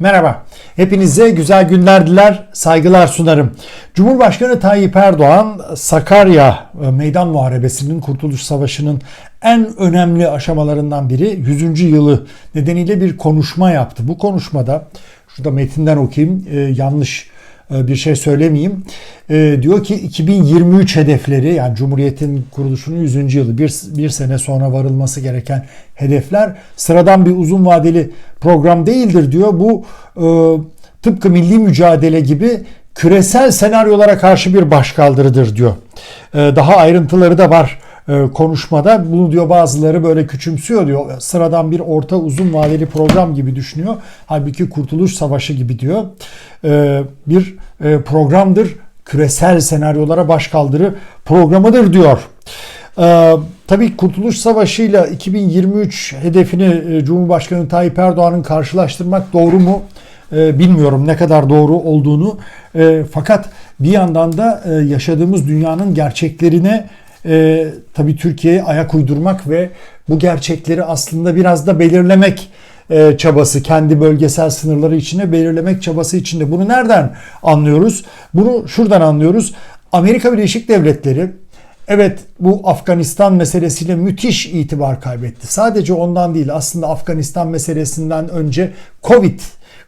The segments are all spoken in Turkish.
Merhaba. Hepinize güzel günler diler, saygılar sunarım. Cumhurbaşkanı Tayyip Erdoğan Sakarya e, Meydan Muharebesi'nin Kurtuluş Savaşı'nın en önemli aşamalarından biri 100. yılı nedeniyle bir konuşma yaptı. Bu konuşmada şurada metinden okuyayım e, yanlış bir şey söylemeyeyim. E, diyor ki 2023 hedefleri yani Cumhuriyet'in kuruluşunun 100. yılı bir, bir sene sonra varılması gereken hedefler sıradan bir uzun vadeli program değildir diyor. Bu e, tıpkı milli mücadele gibi küresel senaryolara karşı bir başkaldırıdır diyor. E, daha ayrıntıları da var e, konuşmada. Bunu diyor bazıları böyle küçümsüyor diyor. Sıradan bir orta uzun vadeli program gibi düşünüyor. Halbuki Kurtuluş Savaşı gibi diyor. E, bir e, programdır. Küresel senaryolara başkaldırı programıdır diyor. Tabii Kurtuluş Savaşı ile 2023 hedefini Cumhurbaşkanı Tayyip Erdoğan'ın karşılaştırmak doğru mu? Bilmiyorum ne kadar doğru olduğunu. Fakat bir yandan da e, yaşadığımız dünyanın gerçeklerine e, tabii Türkiye'ye ayak uydurmak ve bu gerçekleri aslında biraz da belirlemek e, çabası, kendi bölgesel sınırları içine belirlemek çabası içinde. Bunu nereden anlıyoruz? Bunu şuradan anlıyoruz. Amerika Birleşik Devletleri Evet bu Afganistan meselesiyle müthiş itibar kaybetti. Sadece ondan değil aslında Afganistan meselesinden önce Covid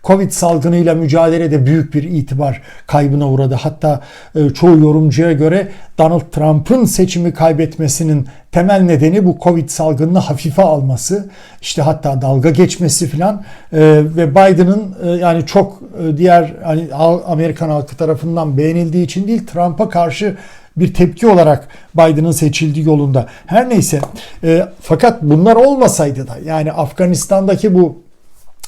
Covid salgınıyla mücadelede büyük bir itibar kaybına uğradı. Hatta e, çoğu yorumcuya göre Donald Trump'ın seçimi kaybetmesinin temel nedeni bu Covid salgınını hafife alması. İşte hatta dalga geçmesi filan e, ve Biden'ın e, yani çok diğer hani Amerikan halkı tarafından beğenildiği için değil Trump'a karşı bir tepki olarak Biden'ın seçildiği yolunda. Her neyse e, fakat bunlar olmasaydı da yani Afganistan'daki bu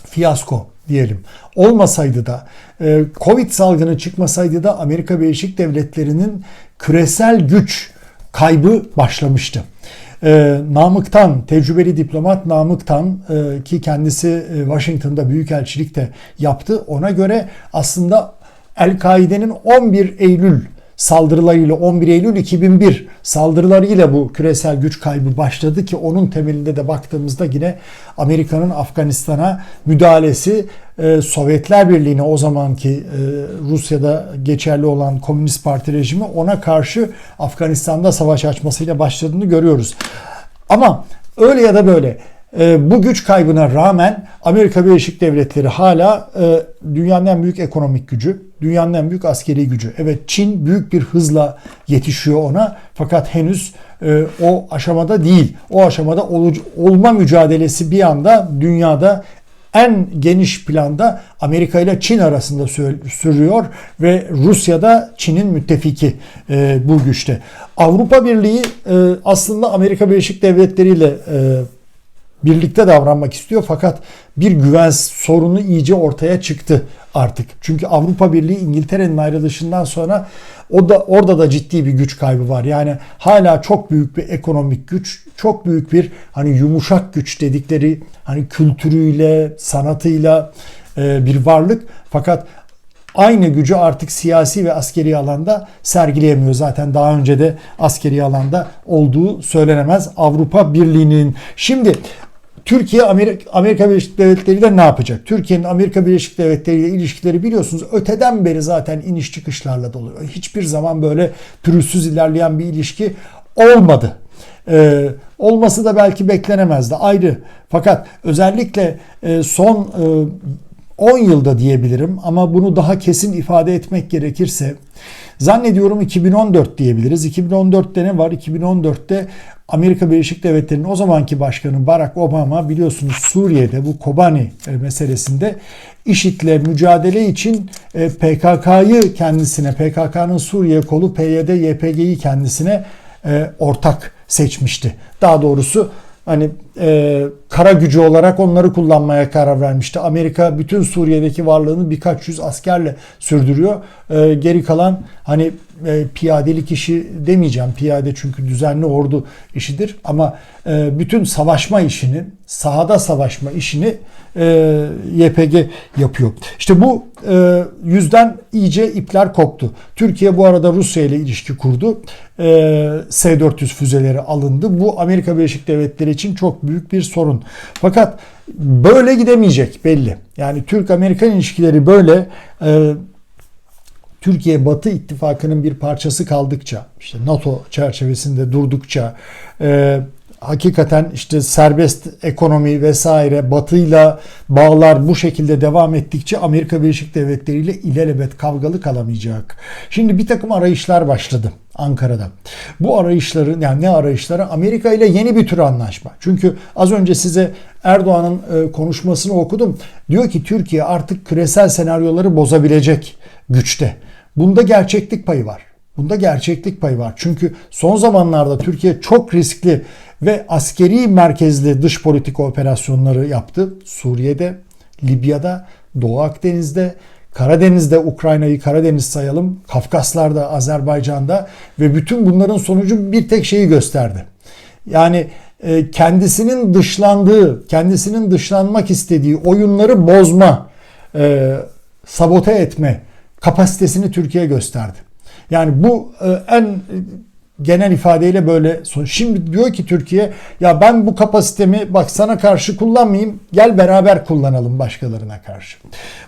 fiyasko diyelim olmasaydı da e, Covid salgını çıkmasaydı da Amerika Birleşik Devletleri'nin küresel güç kaybı başlamıştı. E, Namık'tan, tecrübeli diplomat Namık'tan e, ki kendisi e, Washington'da büyükelçilik de yaptı. Ona göre aslında El-Kaide'nin 11 Eylül saldırılarıyla 11 Eylül 2001 saldırılarıyla bu küresel güç kaybı başladı ki onun temelinde de baktığımızda yine Amerika'nın Afganistan'a müdahalesi e, Sovyetler Birliği'ne o zamanki e, Rusya'da geçerli olan Komünist Parti rejimi ona karşı Afganistan'da savaş açmasıyla başladığını görüyoruz. Ama öyle ya da böyle bu güç kaybına rağmen Amerika Birleşik Devletleri hala e, dünyanın en büyük ekonomik gücü, dünyanın en büyük askeri gücü. Evet Çin büyük bir hızla yetişiyor ona fakat henüz e, o aşamada değil. O aşamada olma mücadelesi bir anda dünyada en geniş planda Amerika ile Çin arasında sürüyor ve Rusya da Çin'in müttefiki bu güçte. Avrupa Birliği aslında Amerika Birleşik Devletleri ile birlikte davranmak istiyor fakat bir güven sorunu iyice ortaya çıktı artık. Çünkü Avrupa Birliği İngiltere'nin ayrılışından sonra o da orada da ciddi bir güç kaybı var. Yani hala çok büyük bir ekonomik güç, çok büyük bir hani yumuşak güç dedikleri hani kültürüyle, sanatıyla e, bir varlık. Fakat aynı gücü artık siyasi ve askeri alanda sergileyemiyor. Zaten daha önce de askeri alanda olduğu söylenemez Avrupa Birliği'nin. Şimdi Türkiye Amerika, Amerika Birleşik Devletleri ile ne yapacak? Türkiye'nin Amerika Birleşik Devletleri ile ilişkileri biliyorsunuz öteden beri zaten iniş çıkışlarla dolu. Hiçbir zaman böyle pürüzsüz ilerleyen bir ilişki olmadı. Ee, olması da belki beklenemezdi ayrı. Fakat özellikle e, son e, 10 yılda diyebilirim ama bunu daha kesin ifade etmek gerekirse zannediyorum 2014 diyebiliriz. 2014'te ne var? 2014'te Amerika Birleşik Devletleri'nin o zamanki başkanı Barack Obama biliyorsunuz Suriye'de bu Kobani e, meselesinde IŞİD'le mücadele için e, PKK'yı kendisine, PKK'nın Suriye kolu PYD, YPG'yi kendisine e, ortak seçmişti. Daha doğrusu hani e, kara gücü olarak onları kullanmaya karar vermişti. Amerika bütün Suriye'deki varlığını birkaç yüz askerle sürdürüyor. E, geri kalan hani e, piyadelik işi demeyeceğim. Piyade çünkü düzenli ordu işidir ama e, bütün savaşma işini, sahada savaşma işini e, YPG yapıyor. İşte bu e, yüzden iyice ipler koptu. Türkiye bu arada Rusya ile ilişki kurdu. E, S-400 füzeleri alındı. Bu Amerika Birleşik Devletleri için çok büyük bir sorun. Fakat böyle gidemeyecek belli. Yani Türk-Amerikan ilişkileri böyle e, Türkiye Batı ittifakının bir parçası kaldıkça, işte NATO çerçevesinde durdukça, e, hakikaten işte serbest ekonomi vesaire batıyla bağlar bu şekilde devam ettikçe Amerika Birleşik Devletleri ile ilelebet kavgalı kalamayacak. Şimdi bir takım arayışlar başladı Ankara'da. Bu arayışların yani ne arayışları? Amerika ile yeni bir tür anlaşma. Çünkü az önce size Erdoğan'ın e, konuşmasını okudum. Diyor ki Türkiye artık küresel senaryoları bozabilecek güçte. Bunda gerçeklik payı var. Bunda gerçeklik payı var. Çünkü son zamanlarda Türkiye çok riskli ve askeri merkezli dış politika operasyonları yaptı. Suriye'de, Libya'da, Doğu Akdeniz'de, Karadeniz'de Ukrayna'yı Karadeniz sayalım, Kafkaslar'da, Azerbaycan'da ve bütün bunların sonucu bir tek şeyi gösterdi. Yani e, kendisinin dışlandığı, kendisinin dışlanmak istediği oyunları bozma, e, sabote etme kapasitesini Türkiye gösterdi. Yani bu e, en genel ifadeyle böyle son. Şimdi diyor ki Türkiye ya ben bu kapasitemi bak sana karşı kullanmayayım gel beraber kullanalım başkalarına karşı.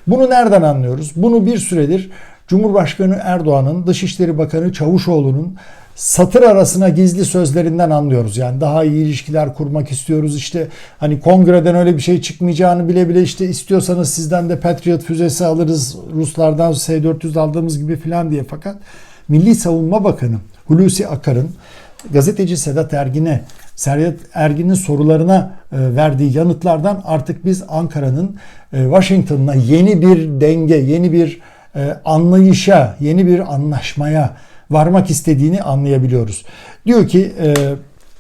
Bunu nereden anlıyoruz? Bunu bir süredir Cumhurbaşkanı Erdoğan'ın, Dışişleri Bakanı Çavuşoğlu'nun satır arasına gizli sözlerinden anlıyoruz. Yani daha iyi ilişkiler kurmak istiyoruz. İşte hani kongreden öyle bir şey çıkmayacağını bile bile işte istiyorsanız sizden de Patriot füzesi alırız. Ruslardan S-400 aldığımız gibi filan diye. Fakat Milli Savunma Bakanı Hulusi Akar'ın gazeteci Sedat Ergin'e Serhat Ergin'in sorularına e, verdiği yanıtlardan artık biz Ankara'nın e, Washington'la yeni bir denge, yeni bir e, anlayışa, yeni bir anlaşmaya varmak istediğini anlayabiliyoruz. Diyor ki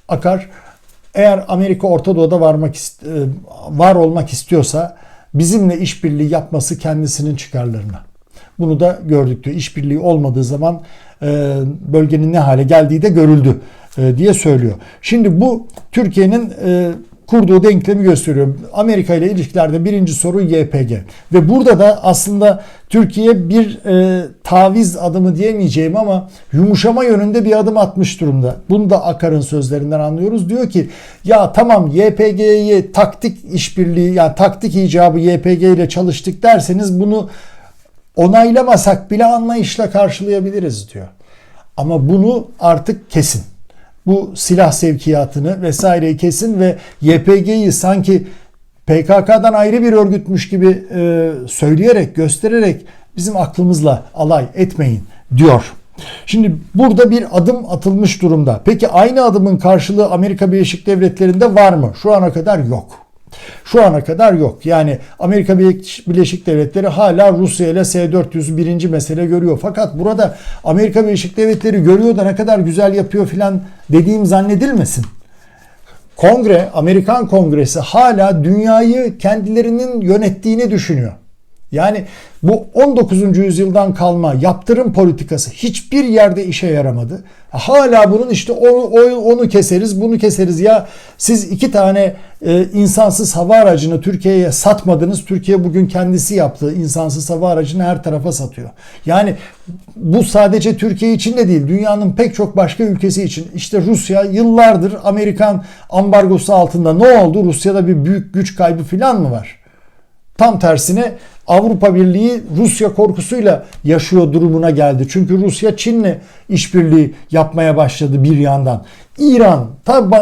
Akar eğer Amerika Orta Doğu'da varmak var olmak istiyorsa bizimle işbirliği yapması kendisinin çıkarlarına. Bunu da gördük diyor. İşbirliği olmadığı zaman e, bölgenin ne hale geldiği de görüldü e, diye söylüyor. Şimdi bu Türkiye'nin e, kurduğu denklemi gösteriyor. Amerika ile ilişkilerde birinci soru YPG. Ve burada da aslında Türkiye bir e, taviz adımı diyemeyeceğim ama yumuşama yönünde bir adım atmış durumda. Bunu da Akar'ın sözlerinden anlıyoruz. Diyor ki ya tamam YPG'yi taktik işbirliği yani taktik icabı YPG ile çalıştık derseniz bunu onaylamasak bile anlayışla karşılayabiliriz diyor. Ama bunu artık kesin. Bu silah sevkiyatını vesaireyi kesin ve YPG'yi sanki PKK'dan ayrı bir örgütmüş gibi e, söyleyerek, göstererek bizim aklımızla alay etmeyin diyor. Şimdi burada bir adım atılmış durumda. Peki aynı adımın karşılığı Amerika Birleşik Devletleri'nde var mı? Şu ana kadar yok. Şu ana kadar yok. Yani Amerika Birleşik Devletleri hala Rusya ile S-400 birinci mesele görüyor. Fakat burada Amerika Birleşik Devletleri görüyor da ne kadar güzel yapıyor filan dediğim zannedilmesin. Kongre, Amerikan Kongresi hala dünyayı kendilerinin yönettiğini düşünüyor. Yani bu 19. yüzyıldan kalma yaptırım politikası hiçbir yerde işe yaramadı. Hala bunun işte onu, onu keseriz, bunu keseriz. Ya siz iki tane e, insansız hava aracını Türkiye'ye satmadınız. Türkiye bugün kendisi yaptığı insansız hava aracını her tarafa satıyor. Yani bu sadece Türkiye için de değil, dünyanın pek çok başka ülkesi için. İşte Rusya yıllardır Amerikan ambargosu altında ne oldu? Rusya'da bir büyük güç kaybı falan mı var? Tam tersine Avrupa Birliği Rusya korkusuyla yaşıyor durumuna geldi. Çünkü Rusya Çin'le işbirliği yapmaya başladı bir yandan. İran tabi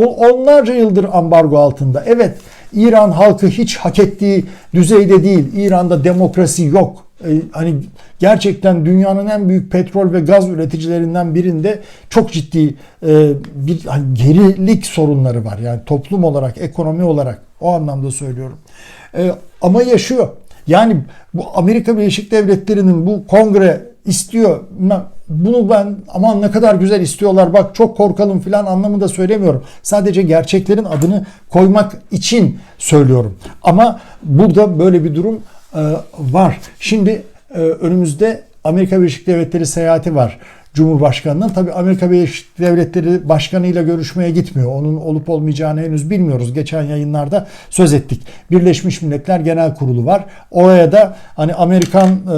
onlarca yıldır ambargo altında. Evet İran halkı hiç hak ettiği düzeyde değil. İran'da demokrasi yok. Ee, hani gerçekten dünyanın en büyük petrol ve gaz üreticilerinden birinde çok ciddi e, bir hani gerilik sorunları var. Yani toplum olarak, ekonomi olarak o anlamda söylüyorum. E, ama yaşıyor. Yani bu Amerika Birleşik Devletleri'nin bu kongre istiyor. Bunu ben aman ne kadar güzel istiyorlar bak çok korkalım filan anlamında söylemiyorum. Sadece gerçeklerin adını koymak için söylüyorum. Ama burada böyle bir durum e, var. Şimdi e, önümüzde Amerika Birleşik Devletleri seyahati var. Cumhurbaşkanı'nın. Tabii Amerika Birleşik Devletleri Başkanı'yla görüşmeye gitmiyor. Onun olup olmayacağını henüz bilmiyoruz. Geçen yayınlarda söz ettik. Birleşmiş Milletler Genel Kurulu var. Oraya da hani Amerikan e,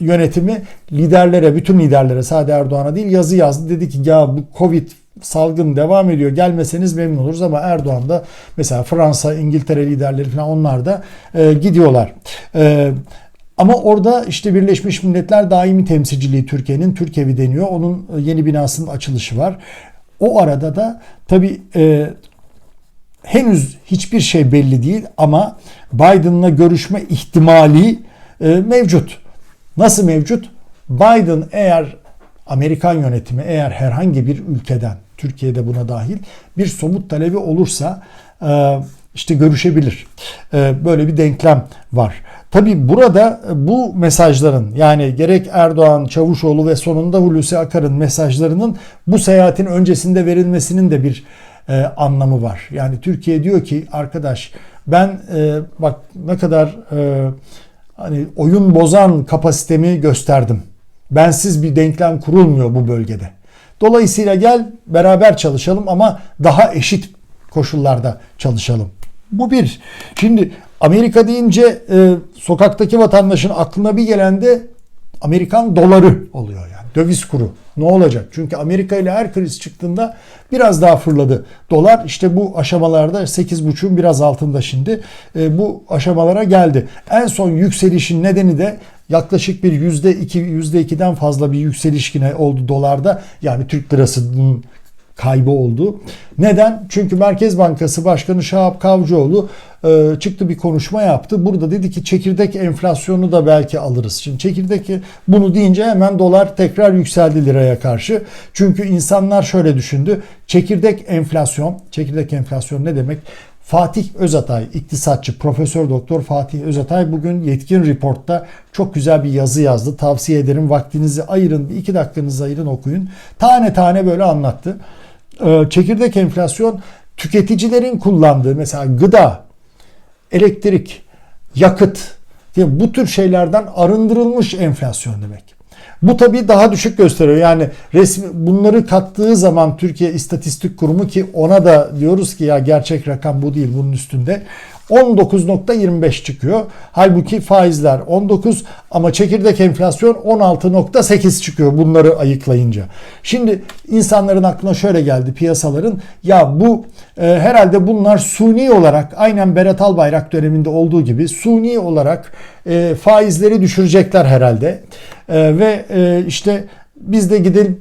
yönetimi liderlere, bütün liderlere sadece Erdoğan'a değil yazı yazdı. Dedi ki ya bu Covid salgın devam ediyor. Gelmeseniz memnun oluruz ama Erdoğan da mesela Fransa, İngiltere liderleri falan onlar da e, gidiyorlar. E, ama orada işte Birleşmiş Milletler daimi temsilciliği Türkiye'nin Türkiye'vi deniyor. Onun yeni binasının açılışı var. O arada da tabii e, henüz hiçbir şey belli değil ama Biden'la görüşme ihtimali e, mevcut. Nasıl mevcut? Biden eğer Amerikan yönetimi eğer herhangi bir ülkeden Türkiye'de buna dahil bir somut talebi olursa e, işte görüşebilir. E, böyle bir denklem var. Tabi burada bu mesajların yani gerek Erdoğan, Çavuşoğlu ve sonunda Hulusi Akar'ın mesajlarının bu seyahatin öncesinde verilmesinin de bir e, anlamı var. Yani Türkiye diyor ki arkadaş ben e, bak ne kadar e, hani oyun bozan kapasitemi gösterdim. Bensiz bir denklem kurulmuyor bu bölgede. Dolayısıyla gel beraber çalışalım ama daha eşit koşullarda çalışalım. Bu bir. Şimdi Amerika deyince e, sokaktaki vatandaşın aklına bir gelen de Amerikan doları oluyor yani. Döviz kuru. Ne olacak? Çünkü Amerika ile her kriz çıktığında biraz daha fırladı. Dolar işte bu aşamalarda 8.5'un biraz altında şimdi. E, bu aşamalara geldi. En son yükselişin nedeni de yaklaşık bir %2, %2'den fazla bir yükseliş yine oldu dolarda. Yani Türk lirasının kaybı oldu. Neden? Çünkü Merkez Bankası Başkanı Şahap Kavcıoğlu e, çıktı bir konuşma yaptı. Burada dedi ki çekirdek enflasyonu da belki alırız. Şimdi çekirdek bunu deyince hemen dolar tekrar yükseldi liraya karşı. Çünkü insanlar şöyle düşündü. Çekirdek enflasyon, çekirdek enflasyon ne demek? Fatih Özatay, iktisatçı, Profesör Doktor Fatih Özatay bugün Yetkin Report'ta çok güzel bir yazı yazdı. Tavsiye ederim. Vaktinizi ayırın, bir iki dakikanızı ayırın okuyun. Tane tane böyle anlattı. Ee, çekirdek enflasyon tüketicilerin kullandığı mesela gıda, elektrik, yakıt bu tür şeylerden arındırılmış enflasyon demek. Bu tabii daha düşük gösteriyor. Yani resmi bunları kattığı zaman Türkiye İstatistik Kurumu ki ona da diyoruz ki ya gerçek rakam bu değil bunun üstünde. 19.25 çıkıyor. Halbuki faizler 19 ama çekirdek enflasyon 16.8 çıkıyor bunları ayıklayınca. Şimdi insanların aklına şöyle geldi piyasaların ya bu e, herhalde bunlar suni olarak aynen Berat Albayrak döneminde olduğu gibi suni olarak e, faizleri düşürecekler herhalde. E, ve e, işte biz de gidelim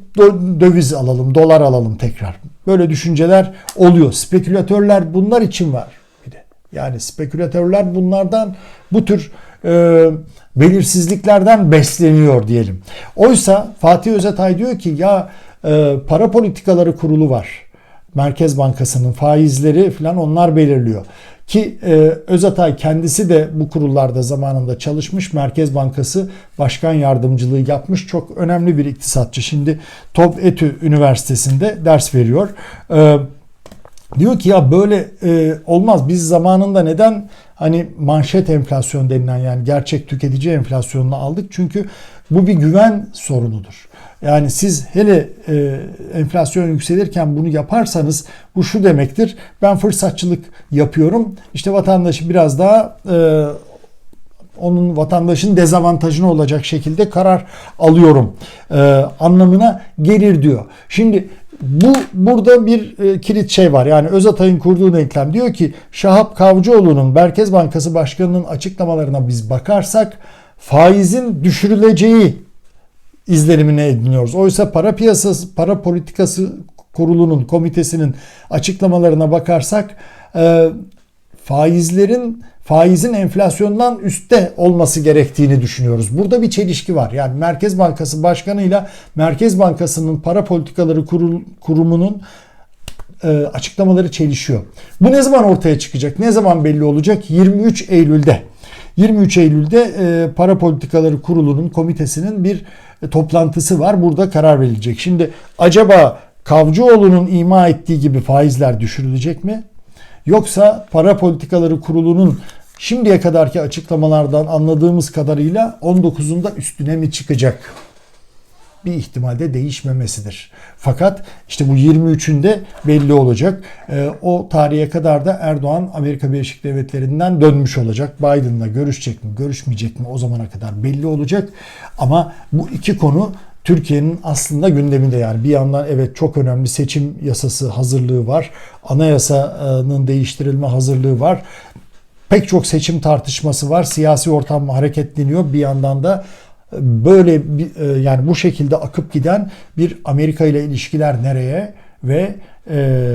döviz alalım, dolar alalım tekrar. Böyle düşünceler oluyor. Spekülatörler bunlar için var. Yani spekülatörler bunlardan bu tür e, belirsizliklerden besleniyor diyelim. Oysa Fatih Özetay diyor ki ya e, para politikaları kurulu var. Merkez Bankası'nın faizleri falan onlar belirliyor. Ki e, Özatay kendisi de bu kurullarda zamanında çalışmış. Merkez Bankası Başkan Yardımcılığı yapmış. Çok önemli bir iktisatçı. Şimdi Top Etü Üniversitesi'nde ders veriyor. E, Diyor ki ya böyle e, olmaz. Biz zamanında neden hani manşet enflasyon denilen yani gerçek tüketici enflasyonunu aldık? Çünkü bu bir güven sorunudur. Yani siz hele e, enflasyon yükselirken bunu yaparsanız bu şu demektir. Ben fırsatçılık yapıyorum. İşte vatandaşı biraz daha e, onun vatandaşın dezavantajına olacak şekilde karar alıyorum e, anlamına gelir diyor. Şimdi bu burada bir e, kilit şey var. Yani Özatay'ın kurduğu denklem diyor ki Şahap Kavcıoğlu'nun Merkez Bankası Başkanı'nın açıklamalarına biz bakarsak faizin düşürüleceği izlenimine ediniyoruz. Oysa para piyasası, para politikası kurulunun, komitesinin açıklamalarına bakarsak e, faizlerin faizin enflasyondan üstte olması gerektiğini düşünüyoruz. Burada bir çelişki var. Yani Merkez Bankası Başkanı ile Merkez Bankası'nın para politikaları kurumunun e, açıklamaları çelişiyor. Bu ne zaman ortaya çıkacak? Ne zaman belli olacak? 23 Eylül'de. 23 Eylül'de e, Para Politikaları Kurulu'nun komitesinin bir e, toplantısı var. Burada karar verilecek. Şimdi acaba Kavcıoğlu'nun ima ettiği gibi faizler düşürülecek mi? Yoksa para politikaları kurulunun şimdiye kadarki açıklamalardan anladığımız kadarıyla 19'unda üstüne mi çıkacak? bir ihtimalde değişmemesidir. Fakat işte bu 23'ünde belli olacak. Ee, o tarihe kadar da Erdoğan Amerika Birleşik Devletleri'nden dönmüş olacak. Biden'la görüşecek mi, görüşmeyecek mi o zamana kadar belli olacak. Ama bu iki konu Türkiye'nin aslında gündeminde yani bir yandan evet çok önemli seçim yasası hazırlığı var. Anayasanın değiştirilme hazırlığı var. Pek çok seçim tartışması var. Siyasi ortam hareketleniyor. Bir yandan da böyle e, yani bu şekilde akıp giden bir Amerika ile ilişkiler nereye ve e,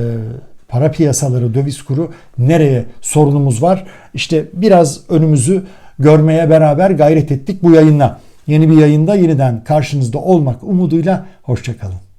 para piyasaları, döviz kuru nereye sorunumuz var. İşte biraz önümüzü görmeye beraber gayret ettik bu yayınla. Yeni bir yayında yeniden karşınızda olmak umuduyla hoşçakalın.